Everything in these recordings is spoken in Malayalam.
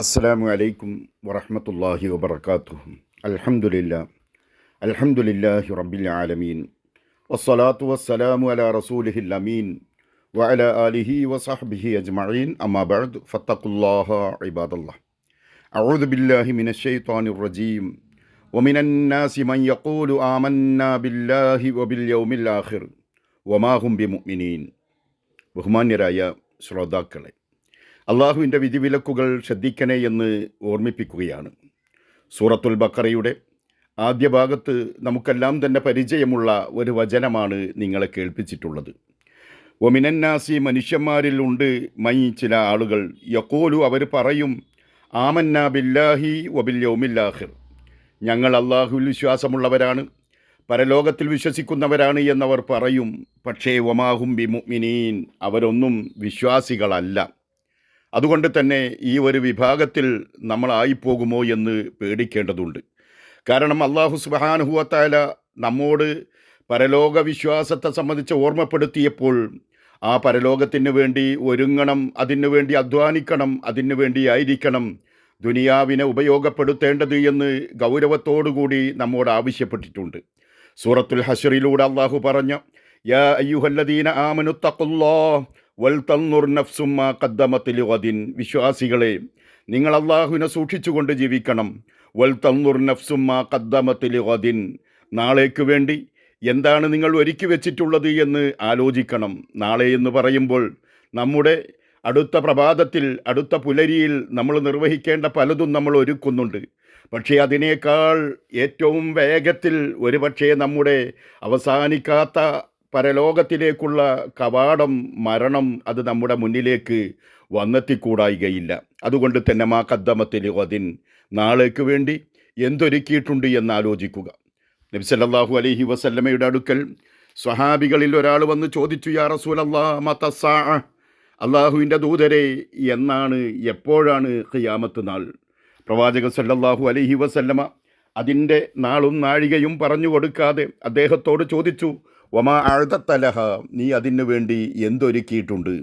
അസ്സലാമു അലൈക്കും വറഹ്മത്തുള്ളാഹി വബർക്കാത്തുഹു അൽഹംദുലില്ലാ അൽഹംദുലില്ലാഹി റബ്ബിൽ ആലമീൻ വസ്സലാത്തു വസ്സലാമു അലാ റസൂലിഹിൽ അമീൻ വഅല ആലിഹി വസഹ്ബിഹി അജ്മഈൻ അമ്മാ ബഅദ് ഫത്തഖുല്ലാഹ ഇബാദല്ലാഹ് അഊദു ബില്ലാഹി മിനശ് ശൈത്വാനിർ റജീം ومن الناس من يقول آمنا بالله وباليوم الآخر وما هم بمؤمنين ബഹുമാന്യരായ ശ്രോതാക്കളെ അള്ളാഹുവിന്റെ വിധിവിലക്കുകൾ ശ്രദ്ധിക്കണേ എന്ന് ഓർമ്മിപ്പിക്കുകയാണ്. സൂറത്തുൽ ബക്കറയുടെ ആദ്യ ഭാഗത്ത് നമുക്കെല്ലാം തന്നെ പരിചയമുള്ള ഒരു വചനമാണ് നിങ്ങളെ കേൾപ്പിച്ചിട്ടുള്ളത്. ഒമിനന്നാസി മനുഷ്യന്മാരിൽ ഉണ്ട് മൈ ചില ആളുകൾ. യക്കോലു അവർ പറയും ആമന്ന ബില്ലാഹി വബിൽ യൗമില്ലാഹിർ. ഞങ്ങൾ അള്ളാഹുവിൽ വിശ്വാസമുള്ളവരാണ് പരലോകത്തിൽ വിശ്വസിക്കുന്നവരാണ് എന്നവർ പറയും. പക്ഷേ ഒമാഹും ബിമുമിനീൻ അവരൊന്നും വിശ്വാസികളല്ല. അതുകൊണ്ട് തന്നെ ഈ ഒരു വിഭാഗത്തിൽ നമ്മളായിപ്പോകുമോ എന്ന് പേടിക്കേണ്ടതുണ്ട്. കാരണം അള്ളാഹു സുബാനുഹുവത്തായ നമ്മോട് പരലോക വിശ്വാസത്തെ സംബന്ധിച്ച് ഓർമ്മപ്പെടുത്തിയപ്പോൾ ആ പരലോകത്തിന് വേണ്ടി ഒരുങ്ങണം അതിനു വേണ്ടി അധ്വാനിക്കണം അതിനു വേണ്ടി ആയിരിക്കണം ദുനിയാവിനെ ഉപയോഗപ്പെടുത്തേണ്ടത് എന്ന് ഗൗരവത്തോടുകൂടി നമ്മോട് ആവശ്യപ്പെട്ടിട്ടുണ്ട്. സൂറത്തുൽ ഹഷറിലൂടെ അള്ളാഹു പറഞ്ഞു യാ അയ്യുഹല്ലദീന ആമനുത്തഖുല്ലാ വൽ തന്നുർ നഫ്സുമ്മ വദിൻ വിശ്വാസികളെ നിങ്ങൾ അള്ളാഹുവിനെ സൂക്ഷിച്ചുകൊണ്ട് ജീവിക്കണം. വൽ തന്നുർ നഫ്സുമ്മ വദിൻ നാളേക്ക് വേണ്ടി എന്താണ് നിങ്ങൾ ഒരുക്കി വെച്ചിട്ടുള്ളത് എന്ന് ആലോചിക്കണം. നാളെ എന്ന് പറയുമ്പോൾ നമ്മുടെ അടുത്ത പ്രഭാതത്തിൽ അടുത്ത പുലരിയിൽ നമ്മൾ നിർവഹിക്കേണ്ട പലതും നമ്മൾ ഒരുക്കുന്നുണ്ട്. പക്ഷേ അതിനേക്കാൾ ഏറ്റവും വേഗത്തിൽ ഒരുപക്ഷേ നമ്മുടെ അവസാനിക്കാത്ത പരലോകത്തിലേക്കുള്ള കവാടം മരണം അത് നമ്മുടെ മുന്നിലേക്ക് വന്നെത്തിക്കൂടായികയില്ല. അതുകൊണ്ട് തന്നെ മാ കദ്ദമത്തിൽ അതിൻ നാളേക്ക് വേണ്ടി എന്തൊരുക്കിയിട്ടുണ്ട് എന്നാലോചിക്കുക. നബി സല്ലല്ലാഹു അലൈഹി വസല്ലമയുടെ അടുക്കൽ സ്വഹാബികളിൽ ഒരാൾ വന്ന് ചോദിച്ചു യാ റസൂലല്ലാ മതസാ അള്ളാഹുവിന്റെ ദൂതരെ എന്നാണ് എപ്പോഴാണ് ഖിയാമത്ത് നാൾ? പ്രവാചകൻ സല്ലല്ലാഹു അലൈഹി വസല്ലമ അതിന്റെ നാളും നാഴികയും പറഞ്ഞു കൊടുക്കാതെ അദ്ദേഹത്തോട് ചോദിച്ചു ഒമാ അഴുതത്തലഹ നീ അതിനു വേണ്ടി എന്തൊരുക്കിയിട്ടുണ്ട്?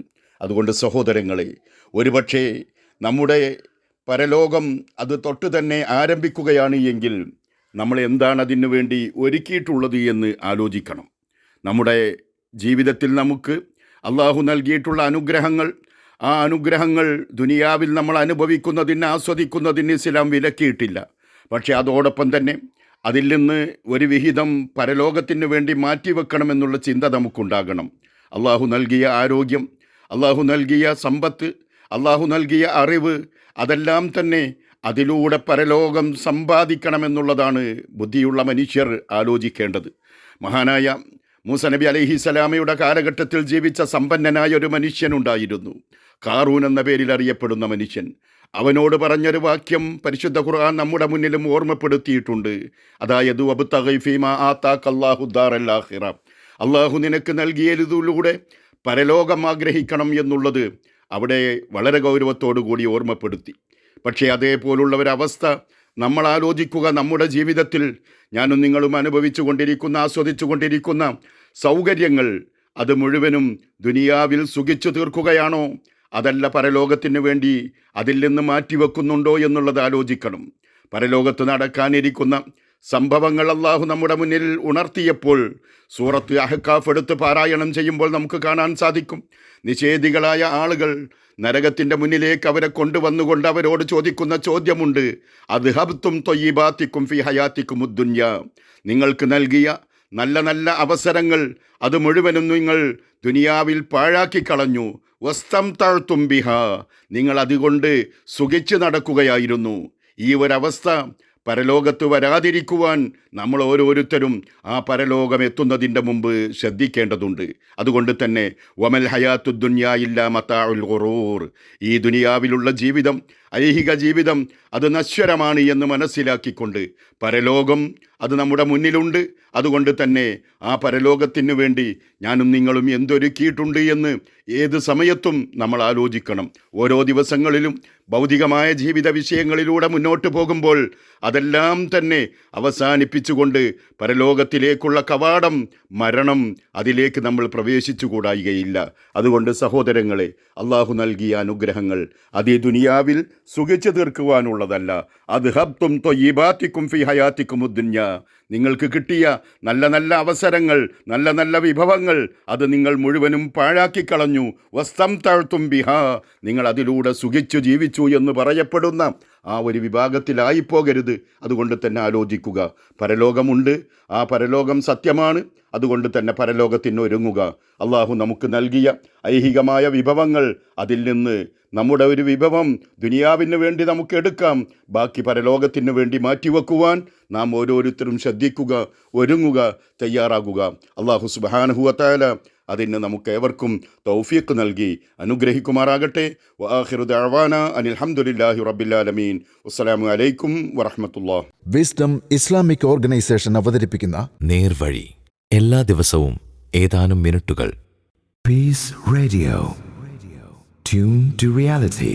അതുകൊണ്ട് സഹോദരങ്ങളെ ഒരുപക്ഷേ നമ്മുടെ പരലോകം അത് തൊട്ട് തന്നെ ആരംഭിക്കുകയാണ് എങ്കിൽ നമ്മൾ എന്താണ് അതിനു വേണ്ടി ഒരുക്കിയിട്ടുള്ളത് എന്ന് ആലോചിക്കണം. നമ്മുടെ ജീവിതത്തിൽ നമുക്ക് അള്ളാഹു നൽകിയിട്ടുള്ള അനുഗ്രഹങ്ങൾ ആ അനുഗ്രഹങ്ങൾ ദുനിയാവിൽ നമ്മൾ അനുഭവിക്കുന്നതിന് ആസ്വദിക്കുന്നതിന് ഇസ്ലാം വിലക്കിയിട്ടില്ല. പക്ഷേ അതോടൊപ്പം തന്നെ അതിൽ നിന്ന് ഒരു വിഹിതം പരലോകത്തിന് വേണ്ടി മാറ്റിവെക്കണമെന്നുള്ള ചിന്ത നമുക്കുണ്ടാകണം. അള്ളാഹു നൽകിയ ആരോഗ്യം അള്ളാഹു നൽകിയ സമ്പത്ത് അള്ളാഹു നൽകിയ അറിവ് അതെല്ലാം തന്നെ അതിലൂടെ പരലോകം സമ്പാദിക്കണമെന്നുള്ളതാണ് ബുദ്ധിയുള്ള മനുഷ്യർ ആലോചിക്കേണ്ടത്. മഹാനായ മൂസ നബി അലൈഹി സലാമയുടെ കാലഘട്ടത്തിൽ ജീവിച്ച സമ്പന്നനായ ഒരു മനുഷ്യനുണ്ടായിരുന്നു കാറൂൻ എന്ന പേരിൽ അറിയപ്പെടുന്ന മനുഷ്യൻ. അവനോട് പറഞ്ഞൊരു വാക്യം പരിശുദ്ധ ഖുർആൻ നമ്മുടെ മുന്നിലും ഓർമ്മപ്പെടുത്തിയിട്ടുണ്ട്. അതായത് അള്ളാഹു നിനക്ക് നൽകിയതിലൂടെ പരലോകം ആഗ്രഹിക്കണം എന്നുള്ളത് അവിടെ വളരെ ഗൗരവത്തോടു കൂടി ഓർമ്മപ്പെടുത്തി. പക്ഷേ അതേപോലുള്ള ഒരവസ്ഥ നമ്മൾ ആലോചിക്കുക നമ്മുടെ ജീവിതത്തിൽ. ഞാനും നിങ്ങളും അനുഭവിച്ചു കൊണ്ടിരിക്കുന്ന ആസ്വദിച്ചു കൊണ്ടിരിക്കുന്ന സൗകര്യങ്ങൾ അത് മുഴുവനും ദുനിയാവിൽ സുഖിച്ചു തീർക്കുകയാണോ? അതല്ല പരലോകത്തിന് വേണ്ടി അതിൽ നിന്ന് മാറ്റിവെക്കുന്നുണ്ടോ എന്നുള്ളത് ആലോചിക്കണം. പരലോകത്ത് നടക്കാനിരിക്കുന്ന സംഭവങ്ങൾ അള്ളാഹു നമ്മുടെ മുന്നിൽ ഉണർത്തിയപ്പോൾ സൂറത്ത് അഹക്കാഫ് എടുത്ത് പാരായണം ചെയ്യുമ്പോൾ നമുക്ക് കാണാൻ സാധിക്കും. നിഷേധികളായ ആളുകൾ നരകത്തിന്റെ മുന്നിലേക്ക് അവരെ കൊണ്ടുവന്നുകൊണ്ട് അവരോട് ചോദിക്കുന്ന ചോദ്യമുണ്ട്. അത് ഹബ്ത്തും തൊയ്യിബാത്തിക്കും ഫി ഹയാത്തിക്കും ഉദ്ദുന്യ. നിങ്ങൾക്ക് നൽകിയ നല്ല നല്ല അവസരങ്ങൾ അത് മുഴുവനും നിങ്ങൾ ദുനിയാവിൽ പാഴാക്കി കളഞ്ഞു. വസ്തം താഴ്ത്തും ബിഹ. നിങ്ങൾ അതുകൊണ്ട് സുഖിച്ച് നടക്കുകയായിരുന്നു. ഈ ഒരവസ്ഥ പരലോകത്ത് വരാതിരിക്കുവാൻ നമ്മൾ ഓരോരുത്തരും ആ പരലോകം എത്തുന്നതിന്റെ മുമ്പ് ശ്രദ്ധിക്കേണ്ടതുണ്ട്. അതുകൊണ്ട് തന്നെ വമൽ ഹയാത്തു ദുന്യായില്ല മത്താഉൽ ഖുറൂർ ഈ ദുനിയാവിലുള്ള ജീവിതം ഐഹിക ജീവിതം അത് നശ്വരമാണ് എന്ന് മനസ്സിലാക്കിക്കൊണ്ട് പരലോകം അത് നമ്മുടെ മുന്നിലുണ്ട്. അതുകൊണ്ട് തന്നെ ആ പരലോകത്തിന് വേണ്ടി ഞാനും നിങ്ങളും എന്തൊരുക്കിയിട്ടുണ്ട് എന്ന് ഏത് സമയത്തും നമ്മൾ ആലോചിക്കണം. ഓരോ ദിവസങ്ങളിലും ഭൗതികമായ ജീവിത വിഷയങ്ങളിലൂടെ മുന്നോട്ട് പോകുമ്പോൾ അതെല്ലാം തന്നെ അവസാനിപ്പിച്ചുകൊണ്ട് പരലോകത്തിലേക്കുള്ള കവാടം മരണം അതിലേക്ക് നമ്മൾ പ്രവേശിച്ചുകൂടായികയില്ല. അതുകൊണ്ട് സഹോദരങ്ങളെ അള്ളാഹു നൽകിയ അനുഗ്രഹങ്ങൾ അതേ ദുനിയാവിൽ സുഖിച്ചു തീർക്കുവാനുള്ളതല്ല. അത് ഹബ്തും തൊയ്യബാത്തിക്കും ഫി ഹയാത്തിക്കും ഉദ്ദിഞ്ഞ നിങ്ങൾക്ക് കിട്ടിയ നല്ല നല്ല അവസരങ്ങൾ നല്ല നല്ല വിഭവങ്ങൾ അത് നിങ്ങൾ മുഴുവനും പാഴാക്കി കളഞ്ഞു വസ്തം താഴ്ത്തും ബിഹ. നിങ്ങൾ അതിലൂടെ സുഖിച്ചു ജീവിച്ചു എന്ന് പറയപ്പെടുന്ന ആ ഒരു വിഭാഗത്തിലായിപ്പോകരുത്. അതുകൊണ്ട് തന്നെ ആലോചിക്കുക. പരലോകമുണ്ട്. ആ പരലോകം സത്യമാണ്. അതുകൊണ്ട് തന്നെ പരലോകത്തിന് ഒരുങ്ങുക അള്ളാഹു നമുക്ക് നൽകിയ ഐഹികമായ വിഭവങ്ങൾ അതിൽ നിന്ന് നമ്മുടെ ഒരു വിഭവം ദുനിയാവിന് വേണ്ടി നമുക്ക് എടുക്കാം. ബാക്കി പരലോകത്തിന് വേണ്ടി മാറ്റിവെക്കുവാൻ നാം ഓരോരുത്തരും ശ്രദ്ധിക്കുക ഒരുങ്ങുക തയ്യാറാകുക. അള്ളാഹു സുബാനഹുവത്തായ അതിന് നമുക്ക് ഏവർക്കും തൗഫീഖ് നൽകി അനുഗ്രഹിക്കുമാറാകട്ടെ. വാഹിറു ദഅവാന അനിൽ ഹംദുലില്ലാഹി റബ്ബില്ലാലമീൻ അസ്സലാമു അലൈക്കും വറഹമത്തുള്ള വിസ്ഡം ഇസ്ലാമിക് ഓർഗനൈസേഷൻ അവതരിപ്പിക്കുന്ന നേർവഴി എല്ലാ ദിവസവും ഏതാനും മിനിറ്റുകൾ. Peace radio. Tune to reality.